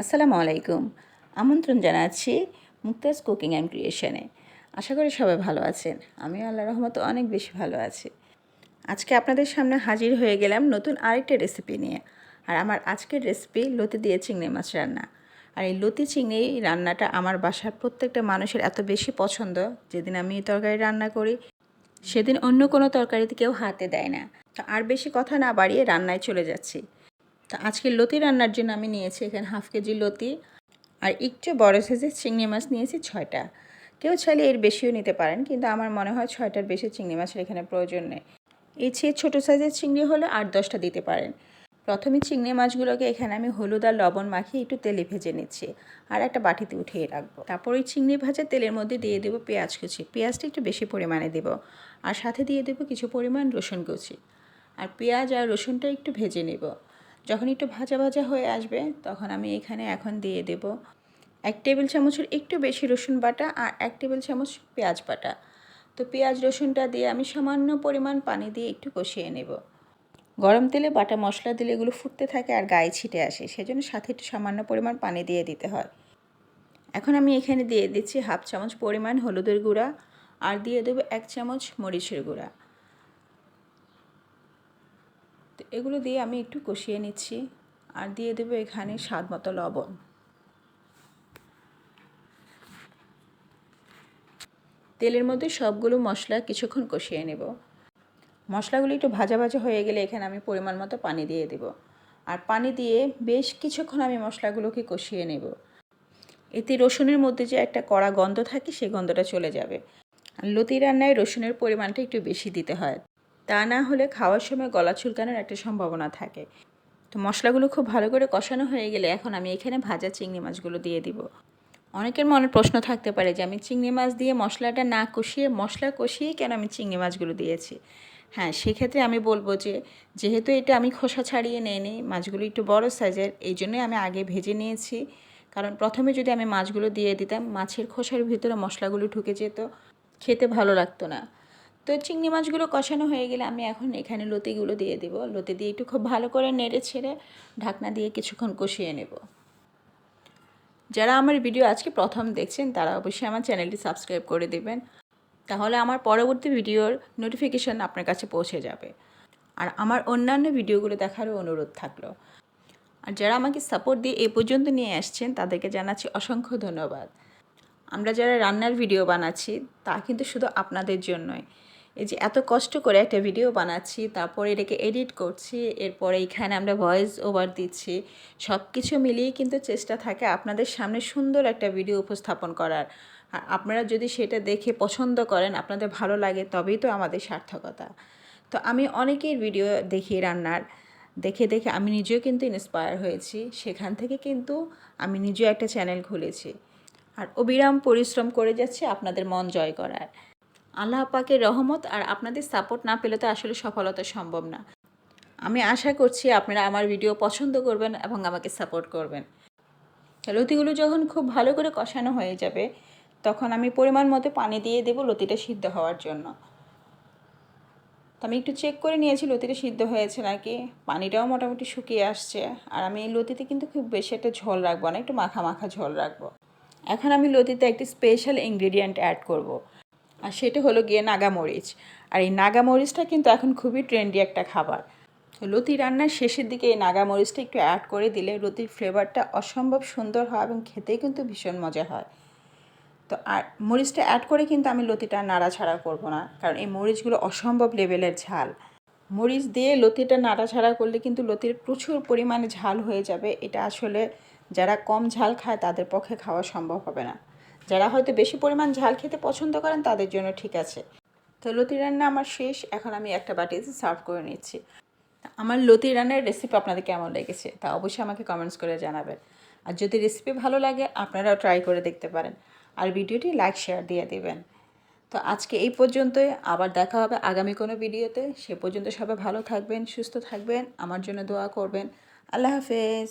আসসালামু আলাইকুম। আমন্ত্রণ জানাচ্ছি মুক্তাজ কুকিং অ্যান্ড ক্রিয়েশনে। আশা করি সবাই ভালো আছেন। আমি আল্লাহ রহমত অনেক বেশি ভালো আছি। আজকে আপনাদের সামনে হাজির হয়ে গেলাম নতুন আরেকটা রেসিপি নিয়ে। আর আমার আজকের রেসিপি লতি দিয়ে চিংড়ি মাছ রান্না। আর এই লতি চিংড়ি রান্নাটা আমার বাসার প্রত্যেকটা মানুষের এত বেশি পছন্দ, যেদিন আমি তরকারি রান্না করি, সেদিন অন্য কোনো তরকারিতে কেউ হাতে দেয় না। তো আর বেশি কথা না বাড়িয়ে রান্নায় চলে যাচ্ছি। তো আজকে লতি রান্নার জন্য আমি নিয়েছি এখানে হাফ কেজি লতি আর একটু বড় সাইজের চিংড়ি মাছ নিয়েছি ছয়টা। কেউ চাইলে এর বেশিও নিতে পারেন, কিন্তু আমার মনে হয় ছয়টার বেশি চিংড়ি মাছের এখানে প্রয়োজন নেই। এই চেয়ে ছোটো সাইজের চিংড়ি হলে আট দশটা দিতে পারেন। প্রথমে চিংড়ি মাছগুলোকে এখানে আমি হলুদ আর লবণ মাখিয়ে একটু তেলে ভেজে নিচ্ছি আর একটা বাটিতে উঠিয়ে রাখব। তারপর ওই চিংড়ি ভাজা তেলের মধ্যে দিয়ে দেবো পেঁয়াজ কুচি। পেঁয়াজটা একটু বেশি পরিমাণে দেবো আর সাথে দিয়ে দেবো কিছু পরিমাণ রসুন কুচি। আর পেঁয়াজ আর রসুনটা একটু ভেজে নেব। যখন একটু ভাজা ভাজা হয়ে আসবে, তখন আমি এখানে এখন দিয়ে দেব এক টেবিল চামচের একটু বেশি রসুন বাটা আর এক টেবিল চামচ পেঁয়াজ বাটা। তো পেঁয়াজ রসুনটা দিয়ে আমি সামান্য পরিমাণ পানি দিয়ে একটু কষিয়ে নেব। গরম তেলে বাটা মশলা দিলে এগুলো ফুটতে থাকে আর গায়ে ছিটে আসে, সেজন্য সাথে একটু সামান্য পরিমাণ পানি দিয়ে দিতে হয়। এখন আমি এখানে দিয়ে দিচ্ছি হাফ চামচ পরিমাণ হলুদের গুঁড়া আর দিয়ে দেবো এক চামচ মরিচের গুঁড়া তো এগুলো দিয়ে আমি একটু কষিয়ে নিচ্ছি আর দিয়ে দেবো এখানে স্বাদ মতো লবণ। তেলের মধ্যে সবগুলো মশলা কিছুক্ষণ কষিয়ে নেব। মশলাগুলো একটু ভাজা ভাজা হয়ে গেলে এখানে আমি পরিমাণ মতো পানি দিয়ে দেব। আর পানি দিয়ে বেশ কিছুক্ষণ আমি মশলাগুলোকে কষিয়ে নেব। এতে রসুনের মধ্যে যে একটা কড়া গন্ধ থাকে সেই গন্ধটা চলে যাবে। লতি রান্নায় রসুনের পরিমাণটা একটু বেশি দিতে হয়। তা না হলে খাওয়ার সময় গলা চুলকানোর একটা সম্ভাবনা থাকে। তো মশলাগুলো খুব ভালো করে কষানো হয়ে গেলে এখন আমি এখানে ভাজা চিংড়ি মাছগুলো দিয়ে দিব। অনেকের মনে প্রশ্ন থাকতে পারে যে আমি চিংড়ি মাছ দিয়ে মশলাটা না কষিয়ে, মশলা কষিয়ে কেন আমি চিংড়ি মাছগুলো দিয়েছি? হ্যাঁ সেক্ষেত্রে আমি বলব যে, যেহেতু এটা আমি খোসা ছাড়িয়ে নিয়ে নিই মাছগুলো একটু বড় সাইজের, এই জন্যই আমি আগে ভেজে নিয়েছি। কারণ প্রথমে যদি আমি মাছগুলো দিয়ে দিতাম, মাছের খোসার ভিতরে মশলাগুলো ঢুকে যেত, খেতে ভালো লাগতো না। তো চিংড়ি মাছগুলো কষানো হয়ে গেলে আমি এখন এখানে লতিগুলো দিয়ে দেব। লতি দিয়ে একটু খুব ভালো করে নেড়ে ছেড়ে ঢাকনা দিয়ে কিছুক্ষণ কষিয়ে নেব। যারা আমার ভিডিও আজকে প্রথম দেখছেন, তারা অবশ্যই আমার চ্যানেলটি সাবস্ক্রাইব করে দেবেন। তাহলে আমার পরবর্তী ভিডিওর নোটিফিকেশান আপনার কাছে পৌঁছে যাবে। আর আমার অন্যান্য ভিডিওগুলো দেখারও অনুরোধ থাকল। আর যারা আমাকে সাপোর্ট দিয়ে এ পর্যন্ত নিয়ে আসছেন, তাদেরকে জানাচ্ছি অসংখ্য ধন্যবাদ। আমরা যারা রান্নার ভিডিও বানাচ্ছি, তা কিন্তু শুধু আপনাদের জন্যই। এই যে এত কষ্ট করে একটা ভিডিও বানাচ্ছি, তারপরে এটাকে এডিট করছি, এরপরে এখানে আমরা ভয়েস ওভার দিচ্ছি সব কিছু মিলিয়ে কিন্তু চেষ্টা থাকে আপনাদের সামনে সুন্দর একটা ভিডিও উপস্থাপন করার। আর আপনারা যদি সেটা দেখে পছন্দ করেন, আপনাদের ভালো লাগে, তবেই তো আমাদের সার্থকতা। তো আমি অনেকের ভিডিও দেখি রান্নার। দেখে দেখে আমি নিজেও কিন্তু ইন্সপায়ার হয়েছি। সেখান থেকে কিন্তু আমি নিজেও একটা চ্যানেল খুলেছি। আর অবিরাম পরিশ্রম করে যাচ্ছে আপনাদের মন জয় করার। আল্লাহ পাকের রহমত আর আপনাদের সাপোর্ট না পেলে তো আসলে সফলতা সম্ভব না। আমি আশা করছি আপনারা আমার ভিডিও পছন্দ করবেন এবং আমাকে সাপোর্ট করবেন। লতিগুলো যখন খুব ভালো করে কষানো হয়ে যাবে, তখন আমি পরিমাণ মতো পানি দিয়ে দেবো লতিটা সিদ্ধ হওয়ার জন্য। তো আমি একটু চেক করে নিয়েছি, লতিটা সিদ্ধ হয়েছে নাকি? পানিটাও মোটামুটি শুকিয়ে আসছে। আর আমি এই লতিতে কিন্তু খুব বেশি একটা ঝোল রাখব না, একটু মাখা মাখা ঝোল রাখব। এখন আমি লতিতে একটি স্পেশাল ইনগ্রেডিয়েন্ট অ্যাড করব। আর সেটা হলো গিয়ে নাগামরিচ। আর এই নাগামরিচটা কিন্তু এখন খুবই ট্রেন্ডি একটা খাবার। লতি রান্নার শেষের দিকে এই নাগামরিচটা একটু অ্যাড করে দিলে লতির ফ্লেভারটা অসম্ভব সুন্দর হয় এবং খেতেই কিন্তু ভীষণ মজা হয়। তো আর মরিচটা অ্যাড করে কিন্তু আমি লতিটা নাড়াছাড়া করব না, কারণ এই মরিচগুলো অসম্ভব লেভেলের ঝাল। মরিচ দিয়ে লতিটা নাড়াছাড়া করলে কিন্তু লতির প্রচুর পরিমাণে ঝাল হয়ে যাবে। এটা আসলে যারা কম ঝাল খায় তাদের পক্ষে খাওয়া সম্ভব হবে না। যারা হয়তো বেশি পরিমাণ ঝাল খেতে পছন্দ করেন, তাদের জন্য ঠিক আছে। তো লতি রান্না আমার শেষ, এখন আমি একটা বাটিতে সার্ভ করে নিচ্ছি। আমার লতি রান্নার রেসিপি আপনাদের কেমন লেগেছে, তা অবশ্যই আমাকে কমেন্টস করে জানাবেন। আর যদি রেসিপি ভালো লাগে, আপনারাও ট্রাই করে দেখতে পারেন। আর ভিডিওটি লাইক শেয়ার দিয়ে দেবেন। তো আজকে এই পর্যন্তই, আবার দেখা হবে আগামী কোনো ভিডিওতে। সে পর্যন্ত সবাই ভালো থাকবেন, সুস্থ থাকবেন, আমার জন্য দোয়া করবেন। আল্লাহ হাফেজ।